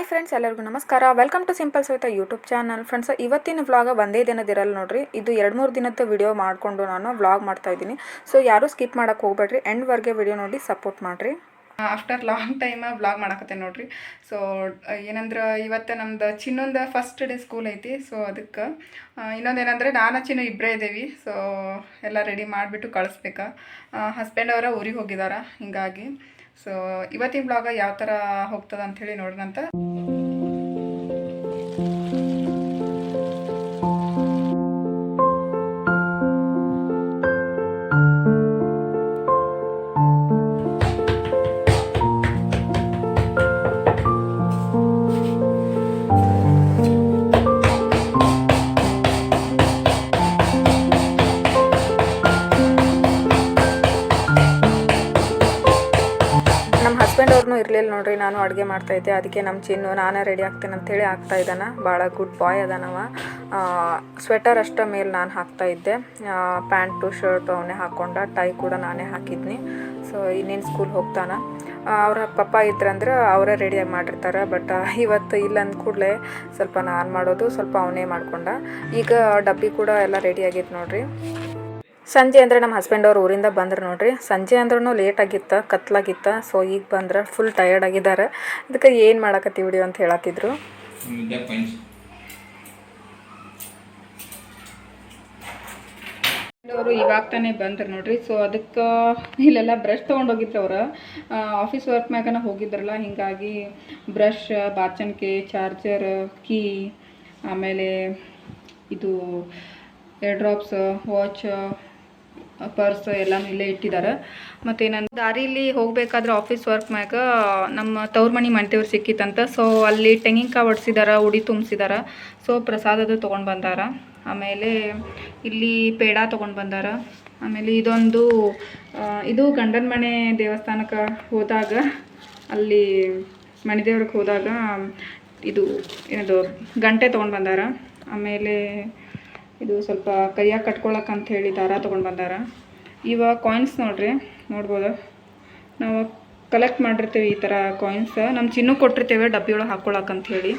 Hi friends ಎಲ್ಲರಿಗೂ ನಮಸ್ಕಾರ. Welcome to simple Savitha YouTube channel friends ಇವತ್ತಿನ ವ್ಲಾಗ ಒಂದೇ ದಿನದಿರಲ್ಲ ನೋಡ್ರಿ. ಇದು ಎರಡು ಮೂರು ದಿನದ ವಿಡಿಯೋ ಮಾಡಿಕೊಂಡು ನಾನು ವ್ಲಾಗ್ ಮಾಡ್ತಾ ಇದ್ದೀನಿ. ಸೊ ಯಾರು ಸ್ಕಿಪ್ ಮಾಡೋಕ್ಕೆ ಹೋಗ್ಬೇಡ್ರಿ. ಎಂಡ್ವರೆಗೆ ವಿಡಿಯೋ ನೋಡಿ ಸಪೋರ್ಟ್ ಮಾಡಿರಿ. ಆಫ್ಟರ್ ಲಾಂಗ್ ಟೈಮ್ ವ್ಲಾಗ್ ಮಾಡಕತ್ತೆ ನೋಡ್ರಿ. ಸೊ ಏನಂದ್ರೆ ಇವತ್ತು ನಮ್ದು ಚಿನ್ನೊಂದು ಫಸ್ಟ್ ಡೇ ಸ್ಕೂಲ್ ಐತಿ. ಸೊ ಅದಕ್ಕೆ ಇನ್ನೊಂದು ಏನಂದ್ರೆ ನಾನು, ಚಿನ್ನು ಇಬ್ಬರೇ ಇದ್ದೀವಿ ಸೊ ಎಲ್ಲ ರೆಡಿ ಮಾಡಿಬಿಟ್ಟು ಕಳಿಸ್ಬೇಕು. ಹಸ್ಬೆಂಡ್ ಅವರ ಊರಿಗೆ ಹೋಗಿದಾರ. ಹಿಂಗಾಗಿ ಸೊ ಇವತ್ತಿನ ಬ್ಲಾಗ ಯಾವ ಥರ ಹೋಗ್ತದ ಅಂಥೇಳಿ ನೋಡ್ರಂತ ಹಸ್ಬೆಂಡ್ ಅವ್ರನ್ನೂ ಇರಲಿಲ್ಲ ನೋಡ್ರಿ, ನಾನು ಅಡುಗೆ ಮಾಡ್ತಾ ಇದ್ದೆ. ಅದಕ್ಕೆ ನಮ್ಮ ಚಿನ್ನು, ನಾನೇ ರೆಡಿ ಆಗ್ತೇನೆ ಅಂತೇಳಿ ಆಗ್ತಾ ಇದ್ದಾನ. ಭಾಳ ಗುಡ್ ಬಾಯ್ ಅದಾನವ. ಸ್ವೆಟರ್ ಅಷ್ಟ ಮೇಲೆ ನಾನು ಹಾಕ್ತಾ ಇದ್ದೆ. ಪ್ಯಾಂಟು ಶರ್ಟು ಅವನೇ ಹಾಕ್ಕೊಂಡ ಟೈ ಕೂಡ ನಾನೇ ಹಾಕಿದ್ನಿ. ಸೊ ಇನ್ನೇನು ಸ್ಕೂಲ್ ಹೋಗ್ತಾನ. ಅವ್ರ ಪಪ್ಪ ಇದ್ರಂದ್ರೆ ಅವರೇ ರೆಡಿಯಾಗಿ ಮಾಡಿರ್ತಾರೆ. ಬಟ್ ಇವತ್ತು ಇಲ್ಲ ಅಂದ ಕೂಡಲೇ ಸ್ವಲ್ಪ ನಾನು ಮಾಡೋದು, ಸ್ವಲ್ಪ ಅವನೇ ಮಾಡಿಕೊಂಡ. ಈಗ ಡಬ್ಬಿ ಕೂಡ ಎಲ್ಲ ರೆಡಿ ಆಗಿತ್ತು ನೋಡ್ರಿ. ಸಂಜೆ ಅಂದರೆ ನಮ್ಮ ಹಸ್ಬೆಂಡ್ ಅವ್ರು ಊರಿಂದ ಬಂದ್ರು ನೋಡ್ರಿ. ಸಂಜೆ ಅಂದ್ರೂ ಲೇಟ್ ಆಗಿತ್ತು, ಕತ್ಲಾಗಿತ್ತ ಸೊ ಈಗ ಬಂದ್ರೆ ಫುಲ್ ಟಯರ್ಡ್ ಆಗಿದ್ದಾರೆ. ಅದಕ್ಕೆ ಏನು ಮಾಡಕತ್ತೀವಿ ವಿಡಿಯೋ ಅಂತ ಹೇಳತ್ತಿದ್ರು ಅವರು ಇವಾಗ ತಾನೇ ಬಂದ್ರು ನೋಡ್ರಿ. ಸೊ ಅದಕ್ಕೆ ಇಲ್ಲೆಲ್ಲ ಬ್ರಷ್ ತೊಗೊಂಡೋಗಿದ್ರು ಅವ್ರು. ಆಫೀಸ್ ವರ್ಕ್ ಮ್ಯಾಗನ ಹೋಗಿದ್ರಲ್ಲ, ಹಿಂಗಾಗಿ ಬ್ರಷ್ ಬಾಚನ್ಕೆ ಚಾರ್ಜರ್ ಕೀ ಆಮೇಲೆ ಇದು ಏರ್ ಡ್ರಾಪ್ಸ್ ವಾಚ್ ಪರ್ಸ್ ಎಲ್ಲನೂ ಇಲ್ಲೇ ಇಟ್ಟಿದ್ದಾರೆ ಮತ್ತು ಏನಂದ್ರೆ ದಾರಿಲಿ ಹೋಗಬೇಕಾದ್ರೆ ಆಫೀಸ್ ವರ್ಕ್ ಮ್ಯಾಗ ನಮ್ಮ ತವ್ರ ಮನೆ ಸಿಕ್ಕಿತ್ತು ಸಿಕ್ಕಿತ್ತಂತ. ಸೊ ಅಲ್ಲಿ ತೆಂಗಿನಕಾಯಿ ಒಡ್ಸಿದಾರ, ಉಡಿ ತುಂಬಿಸಿದಾರ. ಸೊ ಪ್ರಸಾದದ ತೊಗೊಂಡು ಬಂದಾರ. ಆಮೇಲೆ ಇಲ್ಲಿ ಪೇಡ ತೊಗೊಂಡು ಬಂದಾರ. ಆಮೇಲೆ ಇದೊಂದು ಇದು ಗಂಡನ ಮನೆ ದೇವಸ್ಥಾನಕ್ಕೆ ಹೋದಾಗ, ಅಲ್ಲಿ ಮಣಿದೇವ್ರಿಗೆ ಹೋದಾಗ ಇದು, ಏನದು, ಗಂಟೆ ತೊಗೊಂಡು ಬಂದಾರ. ಆಮೇಲೆ ಇದು ಸ್ವಲ್ಪ ಕೈಯಾಗ ಕಟ್ಕೊಳಕ್ಕೆ ಅಂತ ಹೇಳಿ ದಾರ ತೊಗೊಂಡು ಬಂದಾರ. ಇವ ಕಾಯಿನ್ಸ್ ನೋಡ್ರಿ, ನೋಡ್ಬೋದು. ನಾವು ಕಲೆಕ್ಟ್ ಮಾಡಿರ್ತೀವಿ ಈ ಥರ ಕಾಯಿನ್ಸ್ ನಮ್ಮ ಚಿನ್ನು ಕೊಟ್ಟಿರ್ತೇವೆ ಡಬ್ಬಿ ಒಳಗೆ ಹಾಕ್ಕೊಳಕ್ಕೆ ಅಂತ ಹೇಳಿ.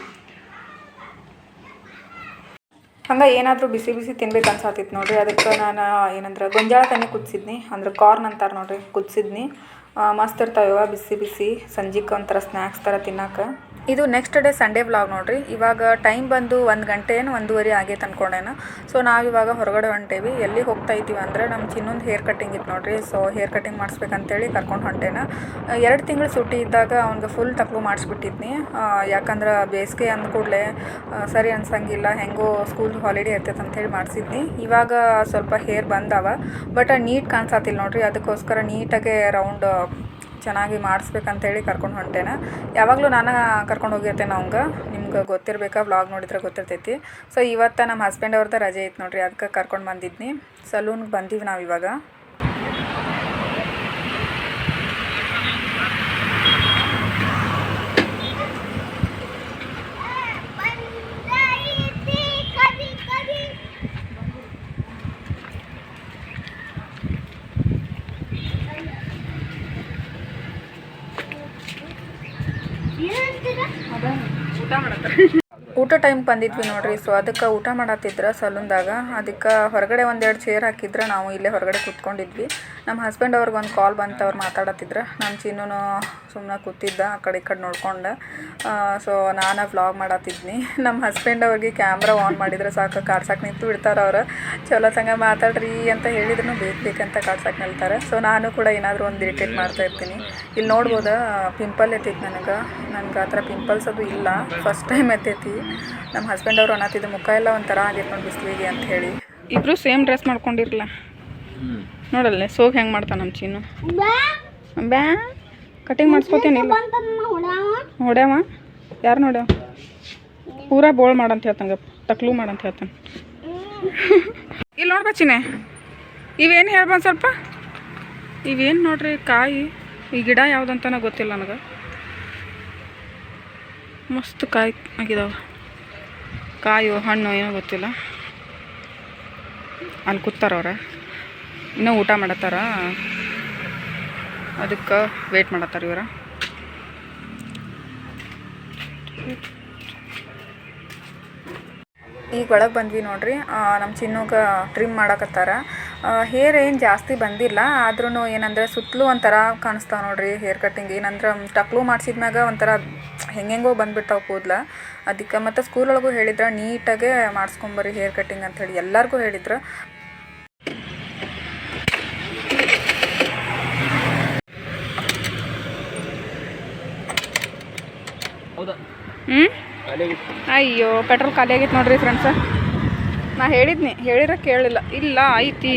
ಹಂಗೆ ಏನಾದರೂ ಬಿಸಿ ಬಿಸಿ ತಿನ್ಬೇಕು ಅನ್ಸಾತಿತ್ತು ನೋಡ್ರಿ. ಅದಕ್ಕೆ ನಾನು ಏನಂದ್ರೆ ಗೊಂಜಾಳ ತನಿ ಕುದಿಸಿದ್ನಿ. ಅಂದ್ರೆ ಕಾರ್ನ್ ಅಂತಾರೆ ನೋಡ್ರಿ, ಕುದಿಸಿದ್ನಿ. ಮಸ್ತ್ ಇರ್ತಾವ ಬಿಸಿ ಬಿಸಿ. ಸಂಜೆಗೆ ಒಂಥರ ಸ್ನ್ಯಾಕ್ಸ್ ಥರ ತಿನ್ನಕ್ಕೆ ಇದು ನೆಕ್ಸ್ಟ್ ಡೇ ಸಂಡೇ ವ್ಲಾಗ್ ನೋಡ್ರಿ. ಇವಾಗ ಟೈಮ್ ಬಂದು ಒಂದು ಗಂಟೆ ಏನು ಒಂದೂವರೆ ಆಗೈತೆ ಅನ್ಕೊಂಡೇನು ಸೊ ನಾವು ಇವಾಗ ಹೊರಗಡೆ ಹೊಂಟೇವಿ. ಎಲ್ಲಿ ಹೋಗ್ತಾ ಇದ್ದೀವಿ ಅಂದ್ರೆ ನಮ್ಮ ಚಿನ್ನೊಂದು ಹೇರ್ ಕಟ್ಟಿಂಗ್ ಇತ್ತು ನೋಡ್ರಿ. ಸೊ ಹೇರ್ ಕಟ್ಟಿಂಗ್ ಮಾಡಿಸ್ಬೇಕಂತೇಳಿ ಕರ್ಕೊಂಡು ಹೊಂಟೇನ. ಎರಡು ತಿಂಗಳು ಸುಟ್ಟಿ ಇದ್ದಾಗ ಅವ್ನಿಗೆ ಫುಲ್ ತಕ್ಲು ಮಾಡಿಸ್ಬಿಟ್ಟಿದ್ನಿ. ಯಾಕಂದ್ರೆ ಬೇಸಿಗೆ ಅಂದ ಕೂಡಲೇ ಸರಿ ಅನ್ಸಂಗಿಲ್ಲ, ಹೆಂಗೋ ಸ್ಕೂಲ್ ಹಾಲಿಡೇ ಇರ್ತೈತೆ ಅಂತೇಳಿ ಮಾಡಿಸಿದ್ನಿ. ಇವಾಗ ಸ್ವಲ್ಪ ಹೇರ್ ಬಂದಾವ. ಬಟ್ ನೀಟ್ ಕಾಣಿಸತ್ತಿಲ್ಲ ನೋಡ್ರಿ. ಅದಕ್ಕೋಸ್ಕರ ನೀಟಾಗೆ ರೌಂಡ್ ಚೆನ್ನಾಗಿ ಮಾಡಿಸ್ಬೇಕಂತೇಳಿ ಕರ್ಕೊಂಡು ಹೊಂಟೇನ. ಯಾವಾಗಲೂ ನಾನು ಕರ್ಕೊಂಡು ಹೋಗಿರ್ತೇನೆ ಅವಂಗೆ ನಿಮ್ಗೆ ಗೊತ್ತಿರ್ಬೇಕಾ? ವ್ಲಾಗ್ ನೋಡಿದ್ರೆ ಗೊತ್ತಿರ್ತೈತಿ. ಸೊ ಇವತ್ತು ನಮ್ಮ ಹಸ್ಬೆಂಡ್ ಅವ್ರದ್ದು ರಜೆ ಐತೆ ನೋಡಿರಿ, ಅದಕ್ಕೆ ಕರ್ಕೊಂಡು ಬಂದಿದ್ನಿ. ಸಲೂನ್ಗೆ ಬಂದೀವಿ ನಾವು ಇವಾಗ. ಊಟ ಟೈಮ್ ಬಂದಿದ್ವಿ ನೋಡ್ರಿ ಸೊ ಅದಕ್ಕೆ ಊಟ ಮಾಡತ್ತಿದ್ರ ಸಲೂನ್ದಾಗ. ಅದಕ್ಕೆ ಹೊರಗಡೆ ಒಂದೆರಡು ಚೇರ್ ಹಾಕಿದ್ರೆ ನಾವು ಇಲ್ಲೇ ಹೊರಗಡೆ ಕೂತ್ಕೊಂಡಿದ್ವಿ. ನಮ್ಮ ಹಸ್ಬೆಂಡ್ ಅವ್ರಿಗೆ ಒಂದು ಕಾಲ್ ಬಂತು, ಅವ್ರು ಮಾತಾಡತ್ತಿದ್ರ ನಾನು ಚಿನ್ನೂ ಸುಮ್ಮನೆ ಕೂತಿದ್ದ, ಆ ಕಡೆ ಈ ಕಡೆ ನೋಡ್ಕೊಂಡು. ಸೊ ನಾನು ವ್ಲಾಗ್ ಮಾಡತ್ತಿದ್ನಿ ನಮ್ಮ ಹಸ್ಬೆಂಡ್ ಅವ್ರಿಗೆ ಕ್ಯಾಮ್ರಾ ಆನ್ ಮಾಡಿದ್ರೆ ಸಾಕು ಕಾಡ್ಸಕ್ಕೆ ನಿಂತು ಬಿಡ್ತಾರೆ ಅವ್ರು. ಚಲೋ ತಂಗ ಮಾತಾಡ್ರಿ ಅಂತ ಹೇಳಿದ್ರು ಬೇಕು ಬೇಕಂತ ಕಾಡ್ಸಕ್ಕೆ ನಿಲ್ತಾರೆ. ಸೊ ನಾನು ಕೂಡ ಏನಾದರೂ ಒಂದು ಇರಿಟೇಟ್ ಮಾಡ್ತಾ ಇರ್ತೀನಿ. ಇಲ್ಲಿ ನೋಡ್ಬೋದಾ ಪಿಂಪಲ್ ಎತ್ತಿತ್ತು ನನಗೆ. ನನಗೆ ಆ ಥರ ಪಿಂಪಲ್ಸ್ ಅದು ಇಲ್ಲ. ಫಸ್ಟ್ ಟೈಮ್ ಎತ್ತೈತಿ. ನಮ್ಮ ಹಸ್ಬೆಂಡ್ ಅವ್ರು ಅನ್ನತ್ತಿದ್ದು ಮುಖ ಎಲ್ಲ ಒಂಥರ ಆಗೈತೆ ನೋಡಿ ಬಿಸಿಲಿಗೆ ಅಂತ ಹೇಳಿ. ಇಬ್ಬರು ಸೇಮ್ ಡ್ರೆಸ್ ಮಾಡ್ಕೊಂಡಿರಲ್ಲ ನೋಡಲ್ಲ, ಸೋಗ್ ಹೆಂಗೆ ಮಾಡ್ತಾನೆ ನಮ್ಮ ಚೀನು? ಬ್ಯಾ ಕಟಿಂಗ್ ಮಾಡಿಸ್ಕೋತೇನಿಲ್ಲ ಹೊಡ್ಯಾವ? ಯಾರು ನೋಡ್ಯಾವ? ಪೂರಾ ಬೋಳ್ ಮಾಡಂತ ಹೇಳ್ತಂಗ, ತಕ್ಲು ಮಾಡಂತ ಹೇಳ್ತಾನೆ. ಇಲ್ಲಿ ನೋಡ್ಬಾ ಚೀನೆ ಇವೇನು ಹೇಳ್ಬಂದು ಸ್ವಲ್ಪ? ಇವೇನು ನೋಡ್ರಿ ಕಾಯಿ? ಈ ಗಿಡ ಯಾವುದಂತನ ಗೊತ್ತಿಲ್ಲ ನನಗೆ. ಮಸ್ತ್ ಕಾಯಿ ಆಗಿದಾವೆ. ಕಾಯೋ ಹಣ್ಣು ಏನೋ ಗೊತ್ತಿಲ್ಲ. ಅಲ್ಲಿ ಕೂತಾರವ್ರ ಇನ್ನೂ ಊಟ ಮಾಡತ್ತಾರ. ಅದಕ್ಕೆ ವೇಟ್ ಮಾಡತ್ತಾರ ಇವರ. ಈಗ ಒಳಗೆ ಬಂದ್ವಿ ನೋಡ್ರಿ. ನಮ್ಮ ಚಿನ್ನಕ್ಕೆ ಟ್ರಿಮ್ ಮಾಡಕತ್ತಾರ. ಹೇರ್ ಏನು ಜಾಸ್ತಿ ಬಂದಿಲ್ಲ. ಆದ್ರೂ ಏನಂದ್ರೆ ಸುತ್ತಲೂ ಒಂಥರ ಕಾಣಿಸ್ತಾವೆ ನೋಡ್ರಿ ಹೇರ್ ಕಟ್ಟಿಂಗ್ ಏನಂದ್ರೆ ಟಕ್ಲು ಮಾಡಿಸಿದ್ಮ್ಯಾಗ ಒಂಥರ ಹೆಂಗೆಂಗೋ ಬಂದ್ಬಿಡ್ತಾವೆ ಕೂದಲ. ಅದಕ್ಕೆ ಮತ್ತು ಸ್ಕೂಲೊಳಗೂ ಹೇಳಿದ್ರೆ ನೀಟಾಗೆ ಮಾಡಿಸ್ಕೊಂಬರಿ ಹೇರ್ ಕಟ್ಟಿಂಗ್ ಅಂಥೇಳಿ ಎಲ್ಲರಿಗೂ ಹೇಳಿದ್ರು. ಹ್ಞೂ ಅಯ್ಯೋ ಪೆಟ್ರೋಲ್ ಖಾಲಿ ಆಗೈತೆ ನೋಡ್ರಿ ಫ್ರೆಂಡ್ಸ ನಾ ಹೇಳಿದ್ನಿ ಹೇಳಿರ ಕೇಳಿಲ್ಲ. ಇಲ್ಲ ಐತಿ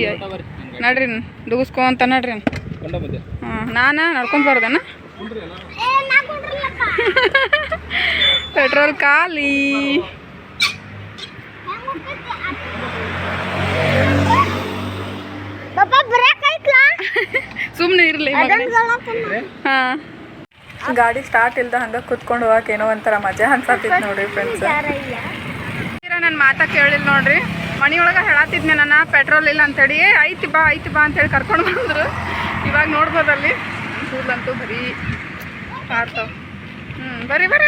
ನಡ್ರಿ ದುಗಿಸ್ಕೊ ಅಂತ ನಡ್ರಿ ಹಾಂ ನಾನು ನಡ್ಕೊಂಡು ಬರ್ದೇನ? ಪೆಟ್ರೋಲ್ ಖಾಲಿ. ಸುಮ್ಮನೆ ಇರಲಿ ಹಾಂ. ಗಾಡಿ ಸ್ಟಾರ್ಟ್ ಇಲ್ದ ಹಂಗೆ ಕುತ್ಕೊಂಡು ಹೋಗಕ್ಕೆ ಏನೋ ಒಂಥರ ಮಜಾ ಅನ್ಸತ್ತಿತ್ತು ನೋಡ್ರಿ ಫ್ರೆಂಡ್ಸ್ ನನ್ನ ಮಾತಾ ಕೇಳಿಲ್ಲ ನೋಡ್ರಿ. ಮನೆಯೊಳಗೆ ಹೇಳತ್ತಿದ್ನೆ ನಾನು ಪೆಟ್ರೋಲ್ ಇಲ್ಲ ಅಂತೇಳಿ. ಐತಿ ಬಾ ಐತಿ ಬಾ ಅಂತೇಳಿ ಕರ್ಕೊಂಡು ಬಂದರು. ಇವಾಗ ನೋಡ್ಬೋದಲ್ಲಿ. ಕೂದಲಂತೂ ಬರೀ ಹಾರ್ತಾವ ಬರೀ ಬರೀ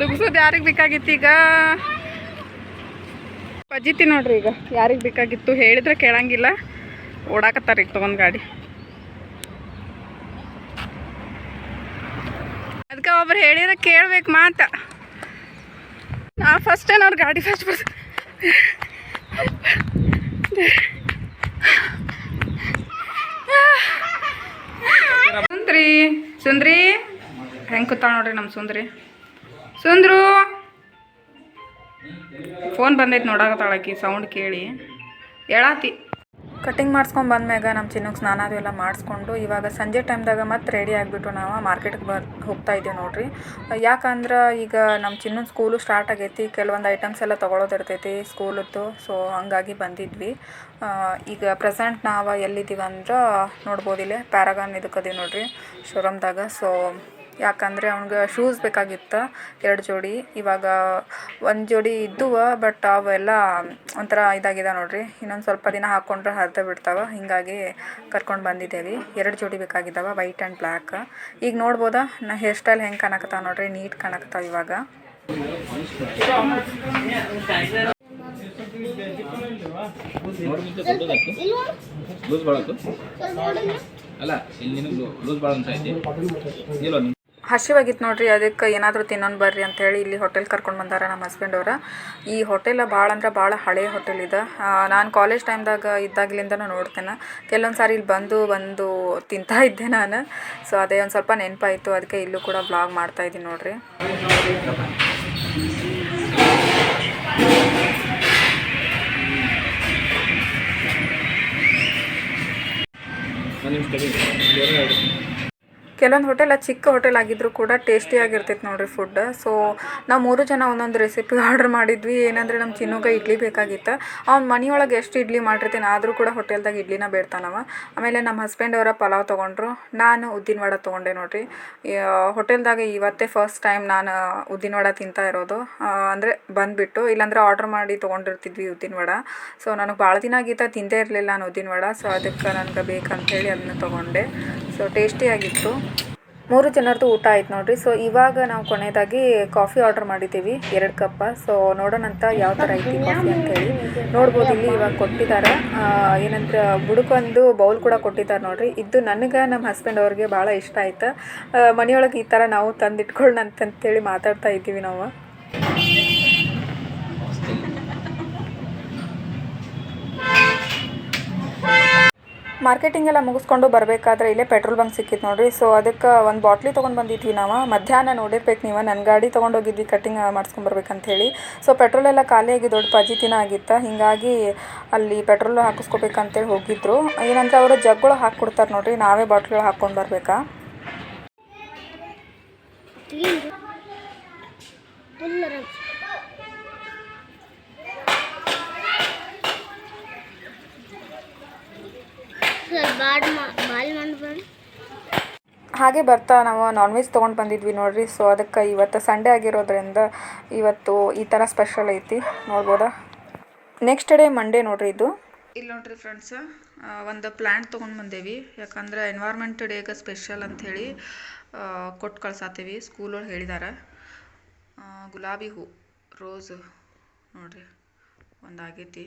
ದುಗ್ಸೋದು ಯಾರಿಗೆ ಬೇಕಾಗಿತ್ತು ಈಗ? ಪಜಿತಿ ನೋಡ್ರಿ ಈಗ ಯಾರಿಗೆ ಬೇಕಾಗಿತ್ತು ಹೇಳಿದ್ರೆ ಕೇಳಂಗಿಲ್ಲ. ಓಡಾಕತ್ತಾರ ಈಗ ತೊಗೊಂಡು ಗಾಡಿ. ಅದಕ್ಕೆ ಒಬ್ರು ಹೇಳಿದ್ರೆ ಕೇಳ್ಬೇಕು ಮಾತ. ನಾ ಫಸ್ಟ್ ಅವ್ರ ಗಾಡಿ ಫಸ್ಟ್ ಬರ್ಸ ಸುಂದ್ರಿ ಸುಂದ್ರಿ. ಹೆಂಗೆ ಕೂತಾಳ ನೋಡ್ರಿ ನಮ್ಮ ಸುಂದ್ರಿ. ಸುಂದ್ರು. ಫೋನ್ ಬಂದೈತೆ ನೋಡಾಕತ್ತಾಳಕಿ ಸೌಂಡ್ ಕೇಳಿ. ಹೇಳಾತಿ. ಕಟಿಂಗ್ ಮಾಡಿಸ್ಕೊಂಡು ಬಂದ್ಮ್ಯಾಗ ನಮ್ಮ ಚಿನ್ನಕ್ಕೆ ಸ್ನಾನ ಅದು ಎಲ್ಲ ಮಾಡಿಸ್ಕೊಂಡು ಇವಾಗ ಸಂಜೆ ಟೈಮ್ದಾಗ ಮತ್ತೆ ರೆಡಿ ಆಗಿಬಿಟ್ಟು ನಾವು ಮಾರ್ಕೆಟ್ಗೆ ಬರ್, ಹೋಗ್ತಾ ಇದ್ದೀವಿ ನೋಡಿರಿ. ಯಾಕಂದ್ರೆ ಈಗ ನಮ್ಮ ಚಿನ್ನ ಸ್ಕೂಲು ಸ್ಟಾರ್ಟ್ ಆಗೈತಿ, ಕೆಲವೊಂದು ಐಟಮ್ಸ್ ಎಲ್ಲ ತೊಗೊಳೋದಿರ್ತೈತಿ ಸ್ಕೂಲದ್ದು ಸೊ ಹಂಗಾಗಿ ಬಂದಿದ್ವಿ. ಈಗ ಪ್ರೆಸೆಂಟ್ ನಾವು ಎಲ್ಲಿದ್ದೀವಿ ಅಂದ್ರೆ ನೋಡ್ಬೋದಿಲ್ಲೇ ಪ್ಯಾರಾಗಾನ್ ಇದಕ್ಕದೀವಿ ನೋಡಿರಿ ಶೋರೂಮ್ದಾಗ ಸೊ ಯಾಕಂದರೆ ಅವ್ನಿಗೆ ಶೂಸ್ ಬೇಕಾಗಿತ್ತು, ಎರಡು ಜೋಡಿ. ಇವಾಗ ಒಂದು ಜೋಡಿ ಇದ್ದುವ ಬಟ್ ಅವೆಲ್ಲ ಒಂಥರ ಇದಾಗಿದೆ ನೋಡಿರಿ. ಇನ್ನೊಂದು ಸ್ವಲ್ಪ ದಿನ ಹಾಕ್ಕೊಂಡ್ರೆ ಹರಿದ ಬಿಡ್ತಾವೆ. ಹೀಗಾಗಿ ಕರ್ಕೊಂಡು ಬಂದಿದ್ದೇವೆ. ಎರಡು ಜೋಡಿ ಬೇಕಾಗಿದ್ದಾವೆ ವೈಟ್ ಆ್ಯಂಡ್ ಬ್ಲ್ಯಾಕ್ ಈಗ ನೋಡ್ಬೋದಾ? ನಾ ಹೇರ್ ಸ್ಟೈಲ್ ಹೆಂಗೆ ಕಾಣಕತ್ತಾವ ನೋಡಿರಿ ನೀಟ್ ಕಾಣಕತ್ತಾವ ಇವಾಗ. ಅಲ್ಲ, ಇಲ್ಲಿ ಲೂಸ್ ಭಾಳ ಅನ್ಸೈತಿ ಹಸಿವಾಗಿತ್ತು ನೋಡ್ರಿ, ಅದಕ್ಕೆ ಏನಾದರೂ ತಿನ್ನೋಣ ಬರ್ರಿ ಅಂತೇಳಿ ಇಲ್ಲಿ ಹೋಟೆಲ್ ಕರ್ಕೊಂಡು ಬಂದಾರ ನಮ್ಮ ಹಸ್ಬೆಂಡ್ ಅವರ. ಈ ಹೋಟೆಲ್ ಭಾಳ ಅಂದ್ರೆ ಭಾಳ ಹಳೆ ಹೋಟೆಲ್ ಇದೆ. ನಾನು ಕಾಲೇಜ್ ಟೈಮ್ದಾಗ ಇದ್ದಾಗ್ಲಿಂದನೂ ನೋಡ್ತೇನೆ. ಕೆಲವೊಂದು ಸಾರಿ ಇಲ್ಲಿ ಬಂದು ಬಂದು ತಿಂತಾ ಇದ್ದೆ ನಾನು. ಸೊ ಅದೇ ಒಂದು ಸ್ವಲ್ಪ ನೆನಪಾಯಿತು. ಅದಕ್ಕೆ ಇಲ್ಲೂ ಕೂಡ ಬ್ಲಾಗ್ ಮಾಡ್ತಾ ಇದ್ದೀನಿ ನೋಡ್ರಿ. ಕೆಲವೊಂದು ಹೋಟೆಲ್ ಅದು ಚಿಕ್ಕ ಹೋಟೆಲ್ ಆಗಿದ್ದರೂ ಕೂಡ ಟೇಸ್ಟಿಯಾಗಿರ್ತೈತೆ ನೋಡಿರಿ ಫುಡ್ ಸೊ ನಾವು ಮೂರು ಜನ ಒಂದೊಂದು ರೆಸಿಪಿ ಆರ್ಡ್ರ್ ಮಾಡಿದ್ವಿ. ಏನಂದರೆ ನಮ್ಮ ಚಿನ್ನೋಗ ಇಡ್ಲಿ ಬೇಕಾಗಿತ್ತು. ಅವ್ನ ಮನೆಯೊಳಗೆ ಎಷ್ಟು ಇಡ್ಲಿ ಮಾಡಿರ್ತೀನಿ, ಆದರೂ ಕೂಡ ಹೋಟೆಲ್ದಾಗ ಇಡ್ಲಿನ ಬೇಡ್ತಾನವ. ಆಮೇಲೆ ನಮ್ಮ ಹಸ್ಬೆಂಡ್ ಅವರ ಪಲಾವ್ ತೊಗೊಂಡ್ರು. ನಾನು ಉದ್ದಿನ ವಡ ತೊಗೊಂಡೆ ನೋಡಿರಿ. ಹೋಟೆಲ್ದಾಗ ಇವತ್ತೇ ಫಸ್ಟ್ ಟೈಮ್ ನಾನು ಉದ್ದಿನ ವಡ ತಿಂತಾ ಇರೋದು. ಅಂದರೆ ಬಂದುಬಿಟ್ಟು, ಇಲ್ಲಾಂದ್ರೆ ಆರ್ಡ್ರ್ ಮಾಡಿ ತೊಗೊಂಡಿರ್ತಿದ್ವಿ ಉದ್ದಿನ ವಡ. ಸೊ ನನಗೆ ಭಾಳ ದಿನ ಆಗಿತ್ತ, ತಿಂದೇ ಇರಲಿಲ್ಲ ನಾನು ಉದ್ದಿನ ವಡ. ಸೊ ಅದಕ್ಕೆ ನನಗೆ ಬೇಕಂತೇಳಿ ಅದನ್ನ ತೊಗೊಂಡೆ. ಸೊ ಟೇಸ್ಟಿಯಾಗಿತ್ತು ಮೂರು ಜನರದ್ದು ಊಟ ಆಯ್ತು ನೋಡ್ರಿ. ಸೊ ಇವಾಗ ನಾವು ಕೊನೆಯದಾಗಿ ಕಾಫಿ ಆರ್ಡರ್ ಮಾಡಿದ್ದೀವಿ, ಎರಡು ಕಪ್ಪ. ಸೊ ನೋಡೋಣಂತ ಯಾವ ಥರ ಐತಿ ಕಾಫಿ ಅಂತೇಳಿ ನೋಡ್ಬೋದು ಇಲ್ಲಿ ಇವಾಗ ಕೊಟ್ಟಿದ್ದಾರೆ ಏನಂದ್ರೆ ಬುಡಕೊಂದು ಬೌಲ್ ಕೂಡ ಕೊಟ್ಟಿದ್ದಾರೆ ನೋಡ್ರಿ. ಇದು ನನಗೆ ನಮ್ಮ ಹಸ್ಬೆಂಡ್ ಅವ್ರಿಗೆ ಭಾಳ ಇಷ್ಟ ಆಯ್ತು. ಮನೆಯೊಳಗೆ ಈ ಥರ ನಾವು ತಂದಿಟ್ಕೊಳ್ಳೋಣ ಅಂತಂತೇಳಿ ಮಾತಾಡ್ತಾ ಇದ್ದೀವಿ ನಾವು. ಮಾರ್ಕೆಟಿಂಗ್ ಎಲ್ಲ ಮುಗಿಸ್ಕೊಂಡು ಬರಬೇಕಾದ್ರೆ ಇಲ್ಲೇ ಪೆಟ್ರೋಲ್ ಬಂಕ್ ಸಿಕ್ಕಿತ್ತು ನೋಡ್ರಿ. ಸೊ ಅದಕ್ಕೆ ಒಂದು ಬಾಟ್ಲಿ ತೊಗೊಂಡು ಬಂದಿದ್ವಿ ನಾವು. ಮಧ್ಯಾಹ್ನ ನೋಡಿರ್ಬೇಕು ನೀವು. ನನ್ನ ಗಾಡಿ ತೊಗೊಂಡು ಹೋಗಿದ್ವಿ ಕಟ್ಟಿಂಗ್ ಮಾಡ್ಸ್ಕೊಂಡು ಹೇಳಿ ಸೊ ಪೆಟ್ರೋಲ್ ಎಲ್ಲ ಖಾಲಿಯಾಗಿ ದೊಡ್ಡ ಪಜಿತಿನ ಆಗಿತ್ತು. ಹೀಗಾಗಿ ಅಲ್ಲಿ ಪೆಟ್ರೋಲ್ ಹಾಕಿಸ್ಕೋಬೇಕಂತೇಳಿ ಹೋಗಿದ್ರು. ಏನಂದ್ರೆ ಅವರು ಜಗ್ಗಳು ಹಾಕ್ಕೊಡ್ತಾರೆ ನೋಡ್ರಿ. ನಾವೇ ಬಾಟ್ಲಿಗಳು ಹಾಕ್ಕೊಂಡು ಬರ್ಬೇಕಾ ಸರ್ ಬಾಡ್ ಬಾಲ್ ಹಾಗೆ ಬರ್ತಾ ನಾವು ನಾನ್ ವೆಜ್ ತೊಗೊಂಡು ಬಂದಿದ್ವಿ ನೋಡ್ರಿ. ಸೊ ಅದಕ್ಕೆ ಇವತ್ತು ಸಂಡೇ ಆಗಿರೋದ್ರಿಂದ ಇವತ್ತು ಈ ಥರ ಸ್ಪೆಷಲ್ ಐತಿ. ನೋಡ್ಬೋದಾ? ನೆಕ್ಸ್ಟ್ ಡೇ ಮಂಡೇ ನೋಡ್ರಿ ಇದು. ಇಲ್ಲಿ ನೋಡ್ರಿ ಫ್ರೆಂಡ್ಸ್ ಒಂದು ಪ್ಲ್ಯಾಂಟ್ ತೊಗೊಂಡು ಬಂದೇವಿ. ಯಾಕಂದ್ರೆ ಎನ್ವೈರ್ಮೆಂಟ್ ಡೇಗೆ ಸ್ಪೆಷಲ್ ಅಂಥೇಳಿ ಕೊಟ್ಟು ಕಳ್ಸಾತೀವಿ. ಸ್ಕೂಲೊಳಗೆ ಹೇಳಿದ್ದಾರೆ ಗುಲಾಬಿ ಹೂ ರೋಸ್ ನೋಡ್ರಿ. ಒಂದಾಗೈತಿ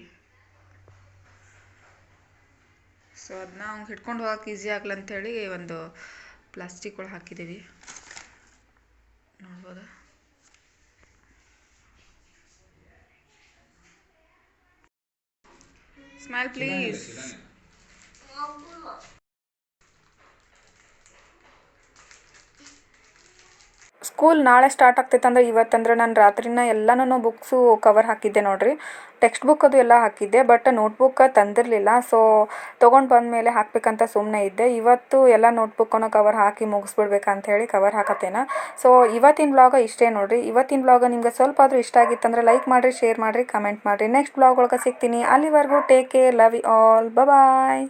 ಸೊ ಅದನ್ನ ಅವ್ನು ಹಿಡ್ಕೊಂಡು ಹೋಗಕ್ಕೆ ಈಸಿ ಆಗಲಿ ಹೇಳಿ ಒಂದು ಪ್ಲಾಸ್ಟಿಕ್ ಒಳಗೆ ಹಾಕಿದ್ದೀವಿ ನೋಡ್ಬೋದಾ? ಸ್ಮೈಲ್ ಪ್ಲೀಸ್ ಸ್ಕೂಲ್ ನಾಳೆ ಸ್ಟಾರ್ಟ್ ಆಗ್ತೈತೆ ಅಂದ್ರೆ ಇವತ್ತಂದ್ರೆ ನಾನು ರಾತ್ರಿನ ಎಲ್ಲನೂ ಬುಕ್ಸು ಕವರ್ ಹಾಕಿದ್ದೆ ನೋಡಿರಿ. ಟೆಕ್ಸ್ಟ್ ಬುಕ್ ಅದು ಎಲ್ಲ ಹಾಕಿದ್ದೆ ಬಟ್ ನೋಟ್ಬುಕ್ ತಂದಿರಲಿಲ್ಲ. ಸೊ ತೊಗೊಂಡು ಬಂದಮೇಲೆ ಹಾಕಬೇಕಂತ ಸುಮ್ಮನೆ ಇದ್ದೆ. ಇವತ್ತು ಎಲ್ಲ ನೋಟ್ಬುಕ್ಕನ್ನು ಕವರ್ ಹಾಕಿ ಮುಗಿಸ್ಬಿಡ್ಬೇಕಂತ ಹೇಳಿ ಕವರ್ ಹಾಕತ್ತೇನ. ಸೊ ಇವತ್ತಿನ ಬ್ಲಾಗ ಇಷ್ಟೇ ನೋಡಿರಿ. ಇವತ್ತಿನ ಬ್ಲಾಗ ನಿಮ್ಗೆ ಸ್ವಲ್ಪ ಆದರೂ ಇಷ್ಟ ಆಗಿತ್ತಂದ್ರೆ ಲೈಕ್ ಮಾಡಿರಿ ಶೇರ್ ಮಾಡಿರಿ ಕಮೆಂಟ್ ಮಾಡಿರಿ. ನೆಕ್ಸ್ಟ್ ಬ್ಲಾಗ್ ಒಳಗೆ ಸಿಗ್ತೀನಿ. ಅಲ್ಲಿವರೆಗೂ take care love you all bye